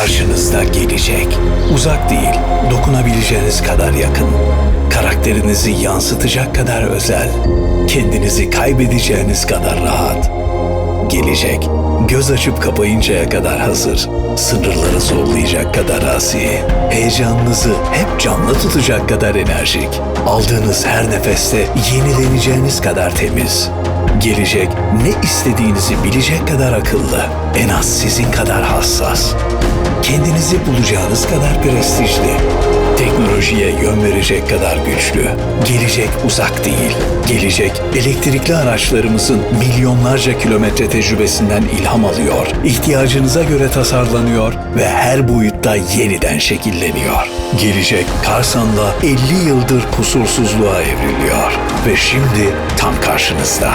Karşınızda gelecek. Uzak değil, dokunabileceğiniz kadar yakın. Karakterinizi yansıtacak kadar özel. Kendinizi kaybedeceğiniz kadar rahat. Gelecek, göz açıp kapayıncaya kadar hazır. Sınırları zorlayacak kadar asi. Heyecanınızı hep canlı tutacak kadar enerjik. Aldığınız her nefeste yenileneceğiniz kadar temiz. Gelecek ne istediğinizi bilecek kadar akıllı. En az sizin kadar hassas. Kendinizi bulacağınız kadar prestijli. Teknolojiye yön verecek kadar güçlü. Gelecek uzak değil. Gelecek elektrikli araçlarımızın milyonlarca kilometre tecrübesinden ilham alıyor. İhtiyacınıza göre tasarlanıyor ve her boyutta yeniden şekilleniyor. Gelecek Karsan'da 50 yıldır kusursuzluğa evriliyor ve şimdi tam karşınızda.